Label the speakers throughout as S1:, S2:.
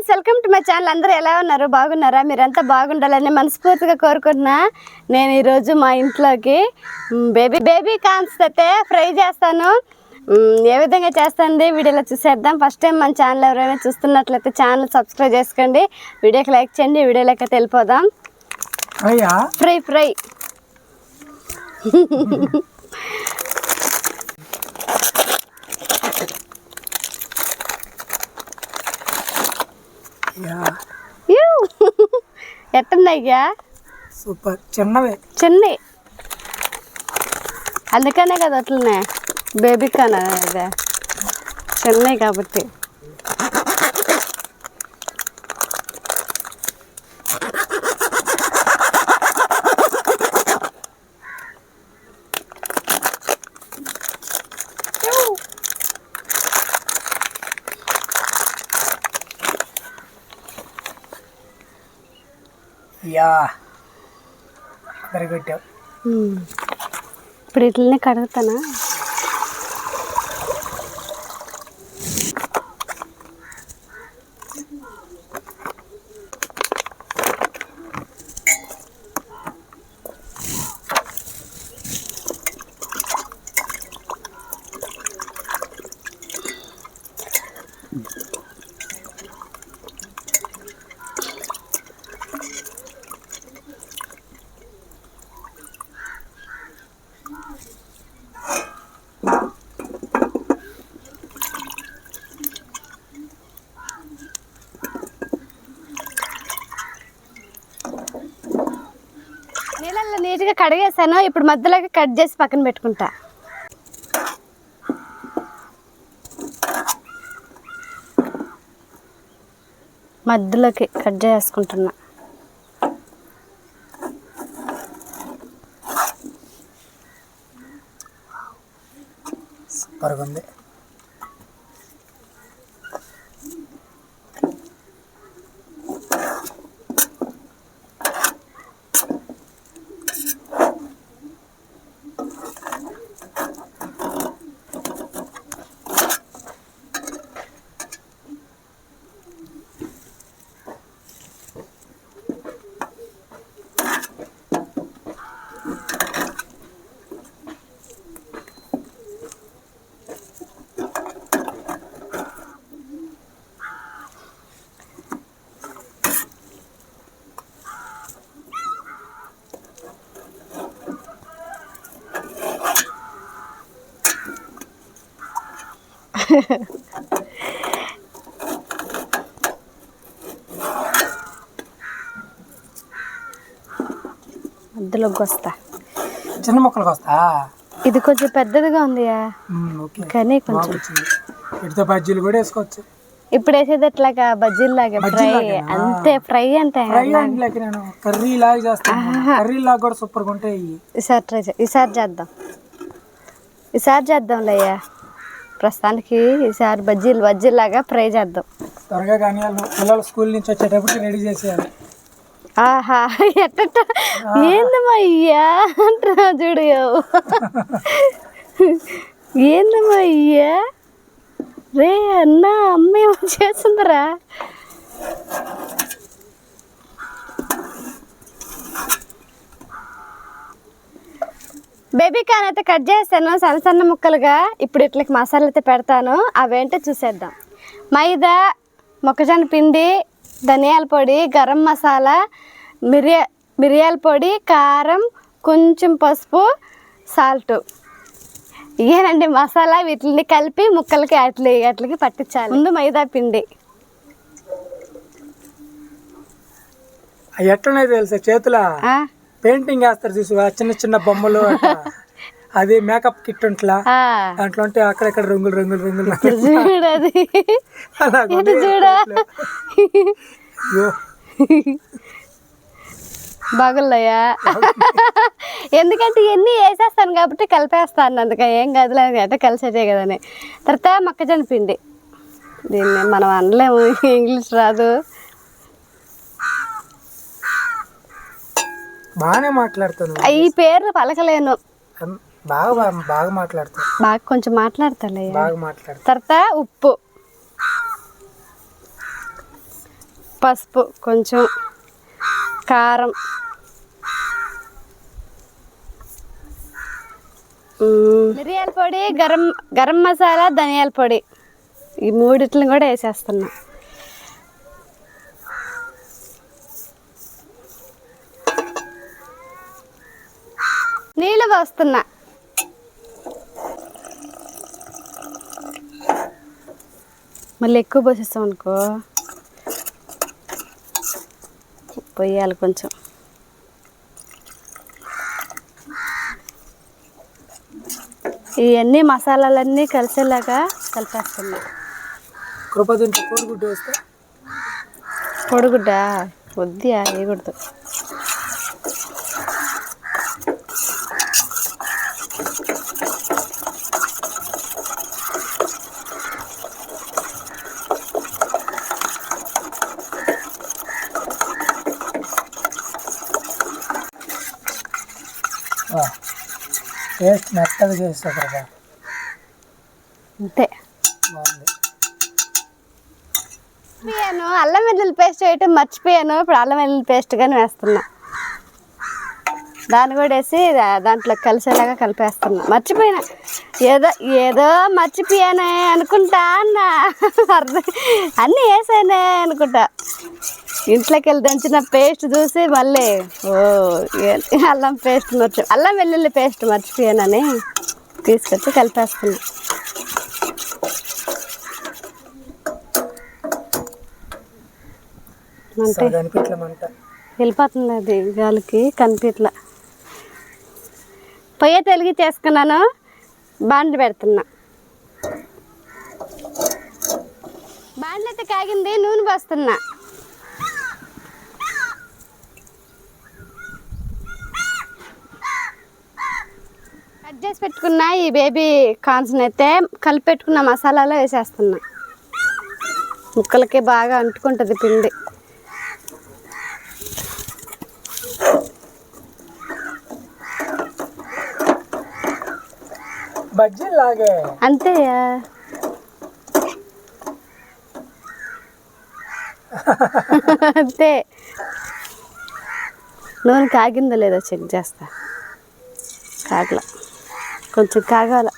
S1: Friends welcome to my channel. అందరూ ఎలా ఉన్నారు? బాగున్నారా? మీరంతా బాగుండాలని మనస్ఫూర్తిగా కోరుకుంటున్నా. నేను ఈరోజు మా ఇంట్లోకి బేబీ బేబీ కాన్స్ అయితే ఫ్రై చేస్తాను. ఏ విధంగా చేస్తానండి వీడియోలో చూసేద్దాం. ఫస్ట్ టైం మన ఛానల్ ఎవరైనా చూస్తున్నట్లయితే ఛానల్ సబ్స్క్రైబ్ చేసుకోండి. వీడియోకి లైక్ చేయండి వీడియోలోకి అయితే వెళ్ళిపోదాం. Fry fry. ఎట్టున్నాయ్యా
S2: సూపర్. చిన్నవే.
S1: చిన్ని అందుకనే కదా అట్లనే. బేబీ కాన్ చిన్నవి కాబట్టి.
S2: యా. కరిగట్టావు
S1: ఉమ్. ఇప్పుడు ఇట్లనే కడుగుతానా? నీళ్ళల్లో నీట్గా కడిగేసాను. ఇప్పుడు మధ్యలోకి కట్ చేసి పక్కన పెట్టుకుంటా. మధ్యలోకి కట్ చేసుకుంటున్నా.
S2: సూపర్గా ఉంది.
S1: మధ్యలోకి వస్తా
S2: చిన్న మొక్కలకు వస్తా
S1: ఇది కొంచెం పెద్దదిగా
S2: ఓకే.
S1: కానీ కొంచెం
S2: బజ్జీలు కూడా వేసుకోవచ్చు.
S1: ఇప్పుడు వేసేది ఎట్లాగా
S2: బజ్జీలాగానా?
S1: అంతే ఫ్రై అంతే
S2: ఫ్రై అంటే నేను కర్రీ లాగా చేస్తాను. కర్రీ లాగా కూడా సూపర్గా ఉంటాయి.
S1: ఈసారి ట్రై ఈసారి చేద్దాం. ఈసారి చేద్దాంలే అయ్యా. ప్రస్తుతానికి ఈసారి బజ్జీలు బజ్జీలాగా ఫ్రై చేద్దాం.
S2: త్వరగా కానీ పిల్లలు స్కూల్ నుంచి వచ్చేటప్పటికి రెడీ చేసేయాలి.
S1: ఆహా ఎట్ట ఏందమ్మా అయ్యా అంటున్నా చూడు ఏందమ్మా అయ్యా రే అన్న అమ్మ ఏమో చేస్తుందిరా. బేబీ కాన్ అయితే కట్ చేస్తాను సన్న సన్న ముక్కలుగా. ఇప్పుడు ఇట్లకి మసాలా అయితే పెడతాను. అవేంటో చూసేద్దాం. మైదా మొక్కజొన్న పిండి ధనియాల పొడి గరం మసాలా మిరియా మిరియాల పొడి కారం కొంచెం పసుపు సాల్ట్. ఇవేనండి మసాలా. వీటిని కలిపి ముక్కలకి అట్లకి అట్లకి పట్టించాలి. ముందు మైదా పిండి.
S2: అవి ఎట్లున్నాయి తెలుసా చేతుల? పెయింటింగ్ వేస్తారు చూసి చిన్న చిన్న బొమ్మలు. అది మేకప్ కిట్ ఉంట్లా. దాంట్లో ఉంటే అక్కడక్కడ రంగులు రంగులు రంగులు
S1: చూడు అది.
S2: అలాగ
S1: ఇటు
S2: ఉంది.
S1: చూడా.
S2: అయ్యో.
S1: బాగున్నాయా? ఎందుకంటే ఇవన్నీ వేసేస్తాను కాబట్టి కలిపేస్తాను. అందుకే ఏం కాదులే అంటే కలిసేదే కదని. తర్వాత మొక్కజొన్న పిండి. దీన్ని మనం అనలేము ఇంగ్లీష్ రాదు.
S2: బాగానే మాట్లాడుతాను.
S1: ఈ పేర్లు పలకలేను.
S2: బాగా బాగా మాట్లాడుతాను.
S1: బాగా కొంచెం మాట్లాడతాలే
S2: బాగా మాట్లాడుతాను.
S1: తర్వాత ఉప్పు. పసుపు కొంచెం. కారం. మిరియాల పొడి గరం గరం మసాలా ధనియాల పొడి. ఈ మూడిట్లను కూడా వేసేస్తున్నా. నీళ్ళు పోస్తున్నా మళ్ళీ ఎక్కువ పోసేస్తాం అనుకో. పొయ్యాలి కొంచెం. ఇవన్నీ మసాలాలన్నీ కలిసేలాగా కలిపేస్తున్నా.
S2: కోడిగుడ్డు వేస్తే?
S1: పొడుగుడ్డ వద్దియా వేయకూడదు.
S2: మెత్తగా కృప
S1: అంతే.
S2: బాగుంది.
S1: మర్చిపోయాను అల్లం వెల్లుల్లి పేస్ట్ వేయటం మర్చిపోయాను. ఇప్పుడు అల్లం వెల్లుల్లి పేస్ట్ కానీ వేస్తున్నా. దాన్ని కూడా వేసి దాంట్లో కలిసేలాగా కలిపేస్తున్నా. మర్చిపోయినా. ఏదో ఏదో మర్చిపోయానే అనుకుంటా అన్న. అర్థం అన్నీ వేసానే అనుకుంటా. ఇంట్లోకి వెళ్ళి దంచిన పేస్ట్ చూసి మళ్ళీ ఓ అల్లం పేస్ట్ మర్చి అల్లం వెల్లుల్లి పేస్ట్ మర్చిపోయానని తీసుకొచ్చి కలిపేస్తున్నా. అంటే వెళ్ళిపోతుంది అది గాలికి కనిపించట్లా పొయ్య తెలుగు చేసుకున్నాను బాండ్లు పెడుతున్నా. బాండ్లు అయితే కాగింది నూనె పోస్తున్నా. కట్ చేసి పెట్టుకున్న ఈ బేబీ కార్న్స్ అయితే కలిపి పెట్టుకున్న మసాలాలో వేసేస్తున్నా. ముక్కలకి బాగా అంటుకుంటుంది పిండి.
S2: బజ్జీలు లాగే.
S1: అంతే అంతే. నూనె కాగిందో లేదో చెక్ చేస్తా. కాగల. కొంచెం కాగాల.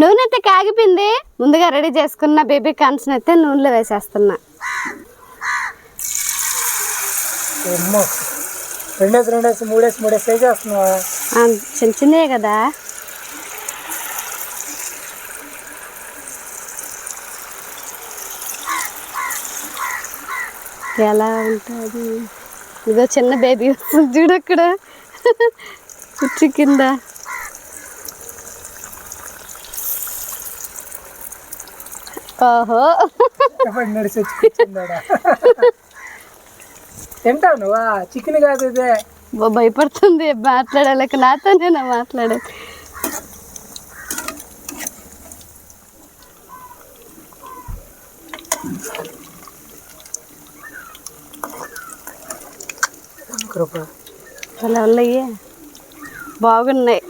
S1: నూనె అయితే కాగిపోయింది ముందుగా రెడీ చేసుకున్న బేబీ కాన్స్ని అయితే నూనెలో వేసేస్తున్నా.
S2: రెండేసి రెండేసి మూడేసి మూడేసి వేసేస్తున్నావా?
S1: ఆ, చిన్న చిన్నవే కదా. ఎలా ఉంటుంది? ఇదో చిన్న బేబీ వస్తుంది చూడు అక్కడ. కుర్చీ కింద. ఓహో.
S2: నడిచి తింటావు నువ్వా? చికెన్ కాదు ఇదే.
S1: భయపడుతుంది మాట్లాడలేక నాతోనే నా మాట్లాడేది
S2: కృప.
S1: అలా ఉన్నాయి. బాగున్నాయి.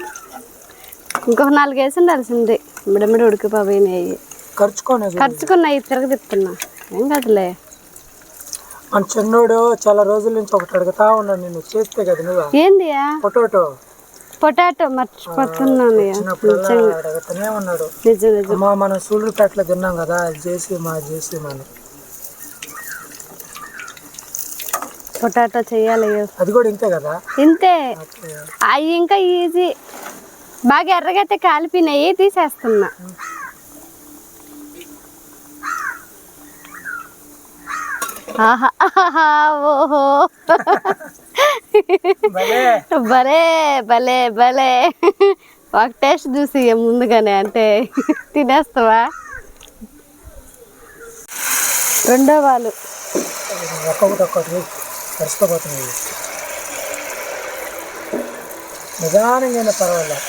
S1: ఇంకొక నాలుగు వేసి ఉండాల్సింది మిడమిడి ఉడికిపోయినాయి.
S2: ఖర్చుకోనే
S1: ఖర్చుకున్నాయి తిరగదిస్తున్నా ఏం కాదులే.
S2: మన చిన్నోడు చాలా రోజుల నుంచి ఒకటి అడుగుతా ఉన్నాడు నేను చేస్తే కదా నువ్వు?
S1: ఏందియా
S2: పొటాటో.
S1: పొటాటో మర్చిపోతున్నాను
S2: అడుగుతూనే ఉన్నాడు. అమ్మా మనం సూళ్ళూరుపేటలో తిన్నాం కదా అది చేసి మా చేసి మన
S1: పొటాటో చెయ్యాలి
S2: అది కూడా ఇంతే కదా?
S1: ఇంతే. అవి ఇంకా ఈజీ. బాగా ఎర్రగైతే కాలిపోయినాయి తీసేస్తున్నా ఆహా ఆహా, ఓహో.
S2: భలే.
S1: భలే భలే ఒక టేస్ట్ చూసి ముందుగానే అంటే తినేస్తావా? రెండో వాళ్ళు.
S2: ఒక్కొక్కటి నిదానంగా పర్వాలేదు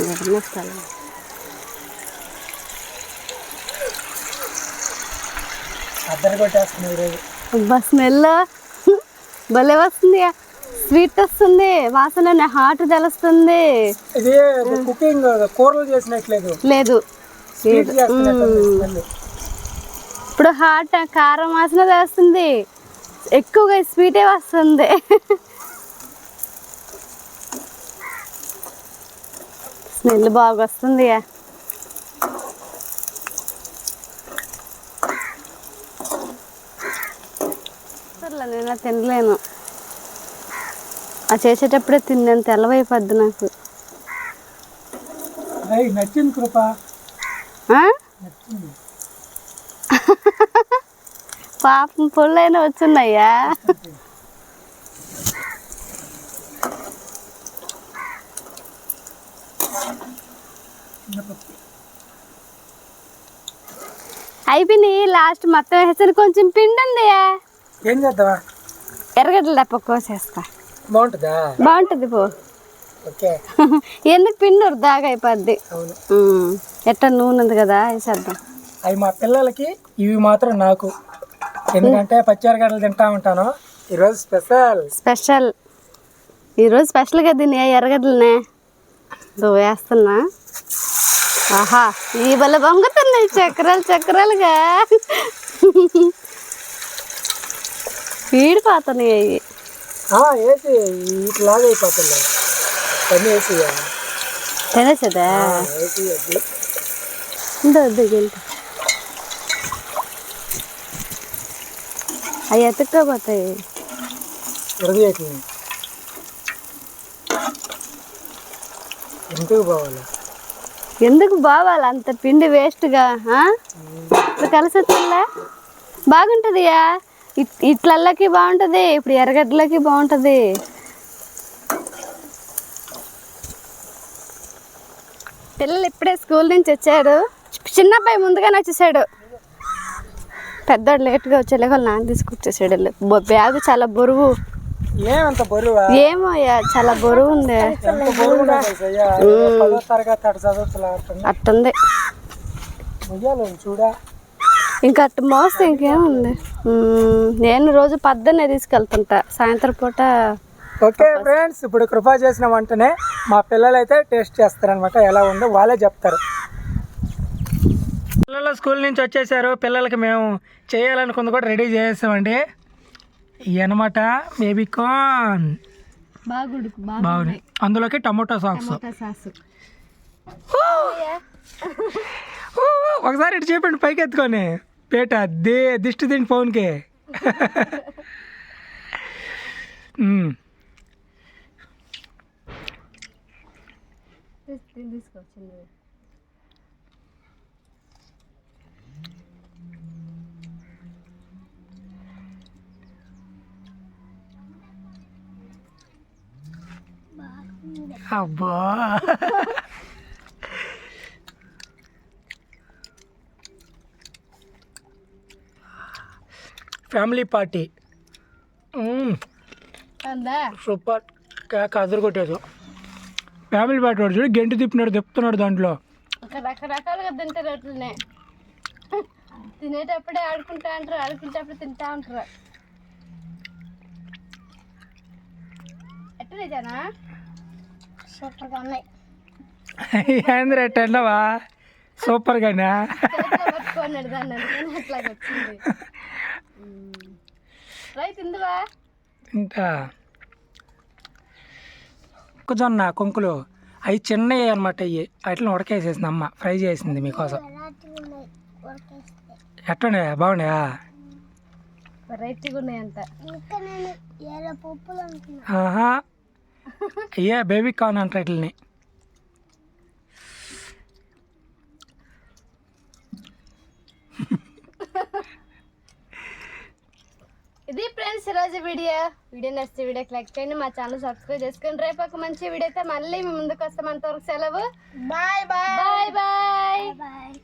S2: ఈరోజు
S1: అబ్బా స్మెల్. భలే వస్తుంది. స్వీట్ వస్తుంది. వాసన హాట్ తెలుస్తుంది.
S2: ఇది కుకింగ్ కూరలు చేసినట్లేదు.
S1: లేదు.
S2: స్మెల్
S1: ఇప్పుడు హాట్ కారం వాసన వేస్తుంది ఎక్కువగా స్వీటే వస్తుంది. స్మెల్ బాగా వస్తుంది. నేను తినలేను. ఆ చేసేటప్పుడే తిన్నాను తెల్లవైపోద్ది నాకు.
S2: నచ్చింది కృప? నచ్చింది.
S1: పాపం పొల్లైనా వచ్చున్నాయా?
S2: మినపప్పు.
S1: అయిపోయినాయి. లాస్ట్ మొత్తం వేసేది కొంచెం పిండి ఉంది
S2: ఏం చేద్దామా?
S1: ఎర్రగడ్డలు తప్ప కోసేస్తా.
S2: బాగుంటుందా?
S1: బాగుంటుంది పో. ఎందుకు పిండి వృధాగా అయిపోద్ది? ఎట్ట నూనె ఉంది కదా వేసేద్దాం.
S2: అవి మా పిల్లలకి ఇవి మాత్రం నాకు. ఎందుకంటే పచ్చిమిరగడ్డలు తింటా ఉంటాను. ఈరోజు స్పెషల్.
S1: స్పెషల్. ఈరోజు స్పెషల్గా ఎర్రగడ్డలనే. సో వేస్తున్నా. ఆహా ఈ వల్ల పొంగుతున్నాయి చక్రాలు చక్రాలుగా. వీడిపోతున్నాయి అవి.
S2: ఆ, వేసి ఇట్లాగా అయిపోతుంది. పని వేసి
S1: తినేసేదా?
S2: వేసి
S1: వద్దు అవి
S2: ఉరదీయట్లేదు ఎందుకు పోవాలి?
S1: ఎందుకు బావాలి అంత పిండి వేస్ట్గా ఇప్పుడు కలిసి వచ్చిందా బాగుంటుందియా ఇట్లల్లకి బాగుంటుంది ఇప్పుడు ఎర్రగడ్డలకి బాగుంటుంది. పిల్లలు ఇప్పుడే స్కూల్ నుంచి వచ్చాడు చిన్న అబ్బాయి ముందుగానే వచ్చేసాడు. పెద్దోడు లేట్గా వచ్చేలే వాళ్ళు నాన్న తీసుకొచ్చేసాడు బ్యాగ్ చాలా బరువు.
S2: ఏమంత బరువా?
S1: ఏమో చాలా బరువు ఉంది. అట్టుంది.
S2: చూడా?
S1: ఇంకా అట్టు మోస్తే ఇంకేముంది నేను రోజు పద్దనే తీసుకెళ్తుంటా. సాయంత్రం పూట
S2: ఓకే ఫ్రెండ్స్ ఇప్పుడు కృపా చేసిన వంటనే మా పిల్లలు అయితే టేస్ట్ చేస్తారనమాట ఎలా ఉందో వాళ్ళే చెప్తారు. పిల్లలు స్కూల్ నుంచి వచ్చేసారు. పిల్లలకి మేము చేయాలనుకుంది కూడా రెడీ చేసామండి. ఇవి అనమాట బేబీ కార్న్ బాగున్నాయి అందులోకి టమోటో సాక్స్
S1: సాసు.
S2: ఒకసారి ఇటు చెప్పండి పైకి ఎత్తుకొని. పేట దే దిష్టి తిండి ఫోన్కి.
S1: తీసుకొచ్చింది
S2: అబ్బా ఫ్యామిలీ పార్టీ సూపర్ కేక్ అదరు కొట్టేది ఫ్యామిలీ పార్టీ వాడు చూడు గెంటి తిప్పినాడు తిప్పుతున్నాడు దాంట్లో.
S1: ఒక రకరకాలుగా తింటారు అట్లనే. తినేటప్పుడే ఆడుకుంటా అంటారు ఆడుకునేటప్పుడు తింటా ఉంటారు ఎట్లా నిజానా సూపర్గా ఉన్నాయి.
S2: ఏంద్ర ఎట్టన్నావా సూపర్గానా
S1: అట్లా
S2: ఇంకా మొక్కజొన్న కొంకులు అవి చిన్నవి అనమాట అవి వాటిని ఉడకేసేసింది అమ్మ ఫ్రై చేసింది మీకోసం. ఎట్లున్నాయా? బాగున్నాయా?
S1: వెరైటీగా ఉన్నాయంట
S2: ఆహా. అయ్యా బేబీ కార్న్ అంటారు వీటిని
S1: ఇది ఫ్రెండ్స్ ఈరోజు వీడియో. వీడియో నచ్చితే వీడియోకి లైక్ చేయండి మా ఛానల్ సబ్స్క్రైబ్ చేసుకోండి రేపు ఒక మంచి వీడియో అయితే మళ్ళీ మీ ముందుకు వస్తాం. అంతవరకు సెలవు. Bye. Bye bye. Bye bye.